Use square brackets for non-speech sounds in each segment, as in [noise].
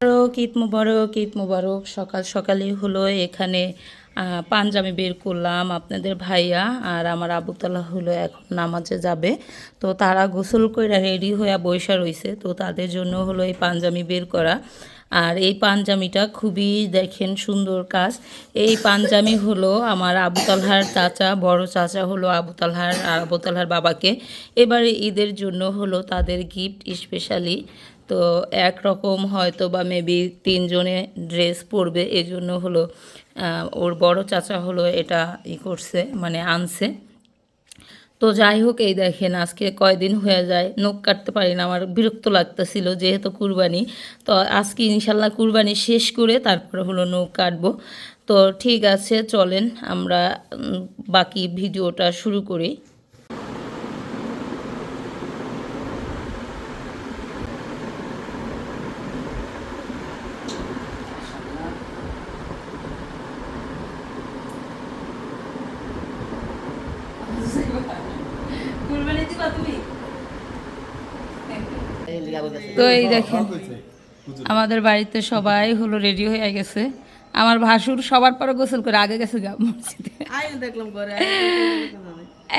মুবারক, ঈদ মুবারক ঈদ মুবারক। সকাল সকালই হলো এখানে পাঞ্জাবি বের করলাম আপনাদের ভাইয়া আর আমার আবুতলা হলো এখন নামাজে যাবে। তো তারা গোসল করে রেডি হয়ে বৈশা রইছে, তো তাদের জন্য হলো এই পাঞ্জাবি বের করা। আর এই পাঞ্জামিটা খুবই দেখেন সুন্দর কাজ। এই পাঞ্জামি হলো আমার আবু তালহার চাচা, বড় চাচা হলো আবু তালহার আর আবু তালহার বাবাকে। এবারে ঈদের জন্য হলো তাদের গিফট স্পেশালি তো একরকম হয়তো বা মেবি তিনজনে ড্রেস পরবে এই জন্য হলো ওর বড় চাচা হলো এটা ই করছে মানে আনছে। তো যাই হোক, এই দেখেন আজকে কয়দিন হয়ে যায়, নখ কাটতে পারি না, আমার বিরক্ত লাগতেছিল যেহেতু কুরবানি। তো আজকে ইনশাল্লাহ কুরবানি শেষ করে তারপরে হলো নখ কাটবো। তো ঠিক আছে, চলেন আমরা বাকি ভিডিওটা শুরু করি। তো এই দেখেন আমাদের বাড়িতে সবাই হলো রেডি হয়ে গেছে। আমার ভাসুর সবার পরে গোসল করে আগে গেছে গা মসজিদে।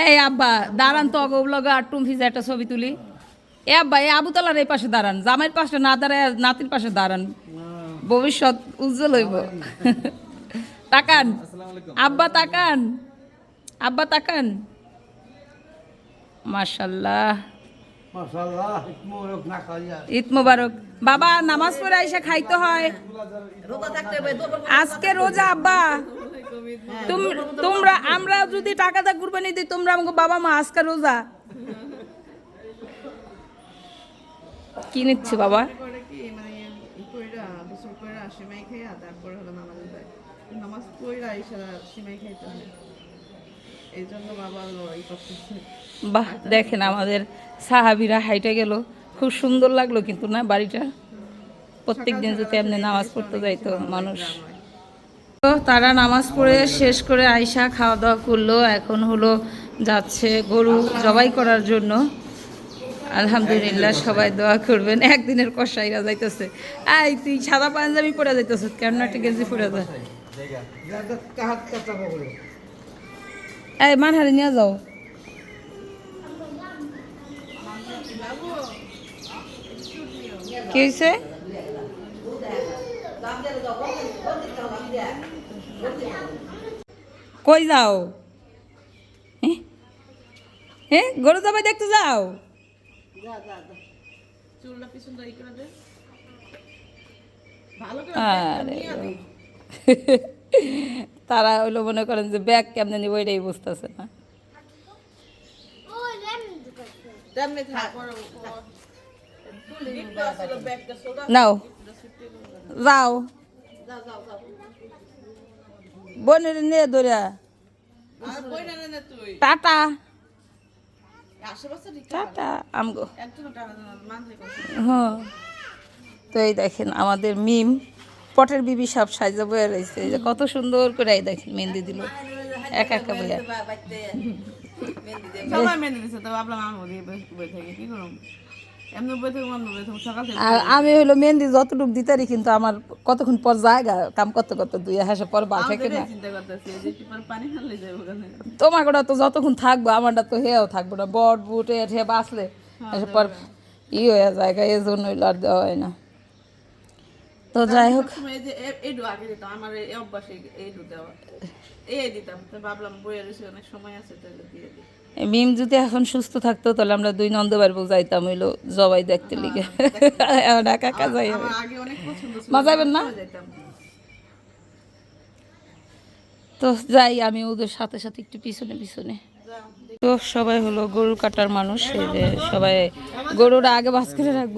এই আব্বা দাঁড়ান তো অগবলগে আর টুমফিজ একটা ছবি তুলি। এ আব্বা এই আবুতলার এই পাশে দাঁড়ান জামাইয়ের পাশে না দাঁড়ায় নাতির পাশে দাঁড়ান। ভবিষ্যৎ উজ্জ্বল হইব। তাকান। আব্বা তাকান। আব্বা তাকান। মাশাল্লাহ। ঈদ মুবারক বাবা নামাজ পড়ে আইসা খাইতে হয়। আজকে রোজা আব্বা। তোমরা আমরা যদি টাকাটা কুরবানি দিই তোমরা আমাকে বাবা মা আজকে রোজা। কি নিচ্ছে বাবা? মানে নামাজ কইরা ইশারা সিমাই খাইতে হয়। এই জন্য বাবা হলো এই করতেছে। বাহ দেখেন আমাদের সাহাবিরা হাইটে গেল। খুব সুন্দর লাগল কিন্তু না বাড়িটা? প্রত্যেক দিন যদি এমনি নামাজ পড়তে যাইতো মানুষ। তো তারা নামাজ পড়ে শেষ করে আয়সা খাওয়া দাওয়া করল এখন হলো যাচ্ছে গরু জবাই করার জন্য। আলহামদুলিল্লাহ সবাই দোয়া করবেন একদিনের কষাইরা যাইতেছে। আই তুই সাদা পাঞ্জাবি পরে যাইতেছ কেন একটা গেঞ্জি পরে যা। কাহাত কথা এই মানহারি নিয়ে যাও। কি হয়েছে কই যাও? হ্যাঁ? হ্যাঁ গরু জবাই দেখতে যাও? তারা হইল মনে করেন যে ব্যাগ কেমনে নিব এটাই বুঝতেছে না তেমনি থাক গিফট আসলে ব্যাগটা সোজা নাও যাও বোনের নিয়ে তুই? টাটা টাটা আমগো। হ্যাঁ। তো এই দেখেন আমাদের মিম পটের বিবি সব সাজা বয়ে রয়েছে এই যে কত সুন্দর করে এই দেখেন মেহেন্দি দিল। একা একা বইয়া। সবাই দিছে তো ভাবলাম আমি দিয়ে বই থেকে কি আর হইল মেহেন্দি যতটুকু দিতারি কিন্তু আমার কতক্ষণ পর জায়গা কাম করতে করতে দুই হাসে পর থেকে না। ওখানে তোমার গোটা তো যতক্ষণ থাকব আমারটা তো হেও থাকব না। বট বুট এ ঠে বাঁচলে এসে পর ই হয়ে জায়গা এই জন্য আর দেওয়া হয় না। তো যাই হোক। এই দিতাম ভাবলাম বইয়ের অনেক সময় আছে তাহলে দিয়ে দিই মিম যদি এখন সুস্থ থাকতো তাহলে আমরা দুই নন্দবার যাইতাম হইল জবাই দেখতে লিগে এখন একা একা যাই মা যাবেন না তো যাই আমি ওদের সাথে সাথে একটু পিছনে পিছনে তো সবাই হলো গরু কাটার মানুষ যে সবাই গরুরা আগে বাস করে রাখব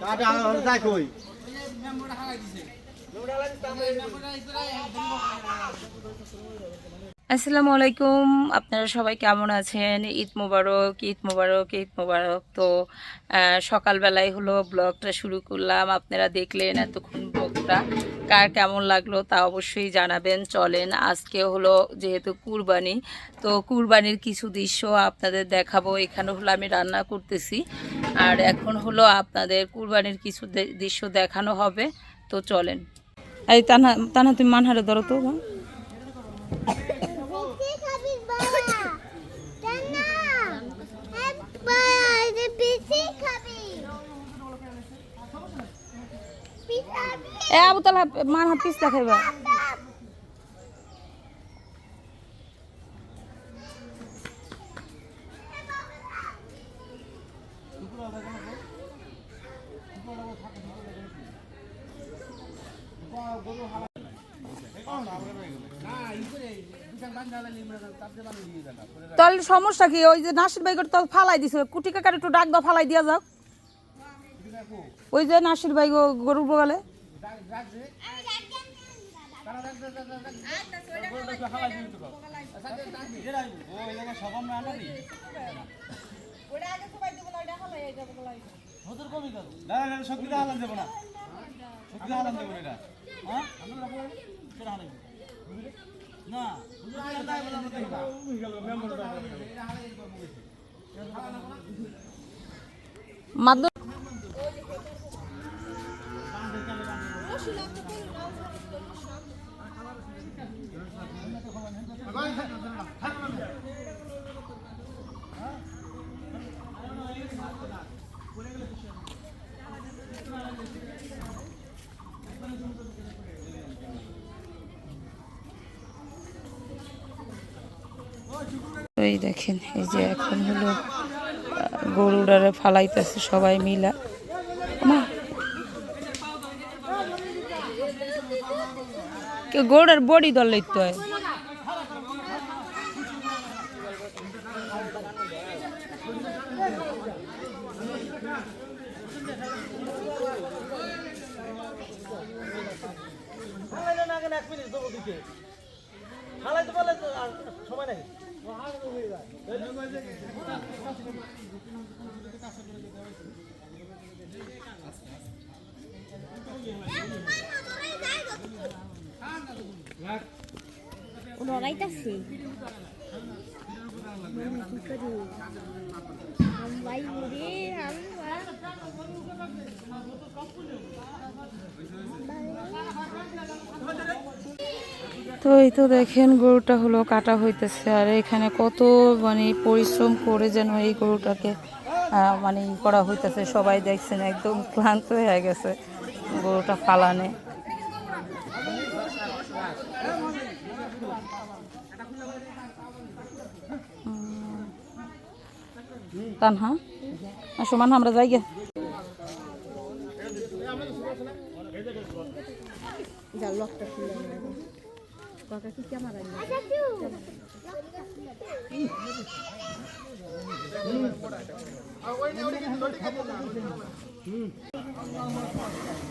কাটা আসসালামু আলাইকুম। আপনারা সবাই কেমন আছেন? ঈদ মোবারক ঈদ মোবারক ঈদ মোবারক। তো সকালবেলায় হলো ব্লগটা শুরু করলাম। আপনারা দেখলেন এতক্ষণ ব্লগটা। কার কেমন লাগল তা অবশ্যই জানাবেন। চলেন, আজকে হলো যেহেতু কুরবানি, তো কুরবানির কিছু দৃশ্য আপনাদের দেখাবো। এখানে হলো আমি রান্না করতেছি। আর এখন হলো আপনাদের কুরবানির কিছু দৃশ্য দেখানো হবে। তো চলেন। এই তানা তানা তুমি মানহারে ধরো তো. এ আবু তালা মান হাত পিস দেখাইবা। তাহলে সমস্যা কি? ওই যে নাসির ভাই তো ফালাই দিছে। কুটি কাকার একটু ডাক দাও, ফালাই দিয়া যাও। ওই যে নাসির ভাই গরুর বগালে না এই দেখেন এই যে এখন হলো আহ, গরুডারে ফালাইতেছে সবাই মিলা। গরুটার বডি দল হয়। কি করি ভাই বুড়ি আমি তো এই তো দেখেন, গরুটা হলো কাটা হইতেছে। আর এখানে কত মানে পরিশ্রম করে যেন এই গরুটাকে মানে করা হইতেছে। সবাই দেখছেন, একদম ক্লান্ত হয়ে গেছে গরুটা ফালানে তানহা আসো মান আমরা যাই গে। যা লকটা খুলে কাকা কি ক্যামেরা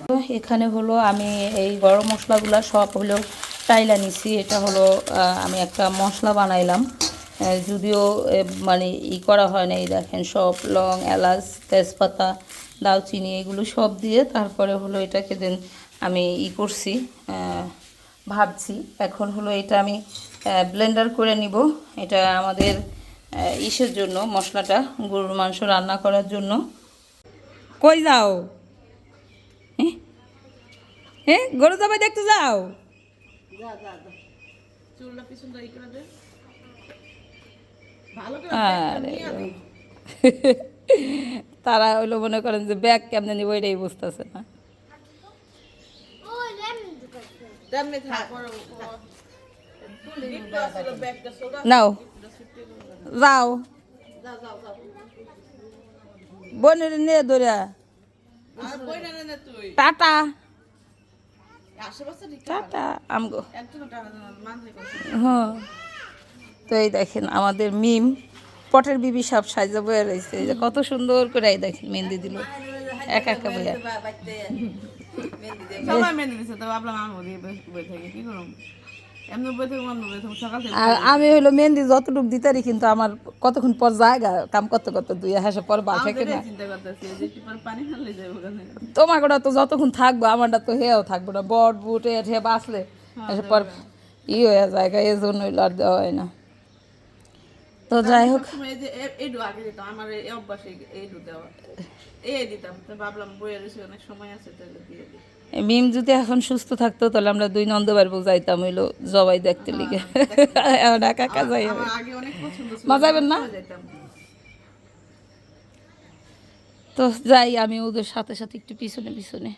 তো এখানে হলো আমি এই গরম মশলাগুলো সব হলো টাইলা নিছি। এটা হলো আমি একটা মশলা বানাইলাম। যদিও মানে ই করা হয় না, এই দেখেন, সব লং, এলাচ, তেজপাতা দালচিনি এগুলো সব দিয়ে তারপরে হলো এটাকে দেন আমি ই করছি ভাবছি। এখন হলো এটা আমি ব্লেন্ডার করে নিব। এটা আমাদের ইসের জন্য, মশলাটা, গরুর মাংস রান্না করার জন্য। কই যাও? হ্যাঁ গরু জবাই দেখতে যাও? চুলটা করে আরে [laughs] তারা হইল মনে করেন যে ব্যাগ কেমনে নিব এটাই বুঝতেছে না। নাও। যাও। বোনের নিয়ে তুই। টাটা। টাটা আমগো। হ্যাঁ। তো এই দেখেন আমাদের মিম পটের বিবি সব সাজা বয়ে রয়েছে। এই যে কত সুন্দর করে এই দেখেন মেহেন্দি দিল। এক একা বইয়া থেকে থেকে থেকে থেকে আর আমি হইল মেহেন্দি যতটুকু দিতারি কিন্তু আমার কতক্ষণ পর জায়গা কাম করতে করতে দুই হাসে পর বা যাবে ওখানে তোমার তো যতক্ষণ থাকব আমারটা তো হেও থাকব না। বট বুট এ বাঁচলে। এসে পর ই হয়ে জায়গা এই জন্য হইল আর দেওয়া হয় না। তো যাই হোক। মিম যদি এখন সুস্থ থাকতো তাহলে আমরা দুই নন্দবার যাইতাম হইল জবাই দেখতে লিগে। এখন [laughs] একা একা যাই আমার আগে অনেক পছন্দ ছিল মজা যাবেন না? তো যাই আমি ওদের সাথে সাথে একটু পিছনে পিছনে।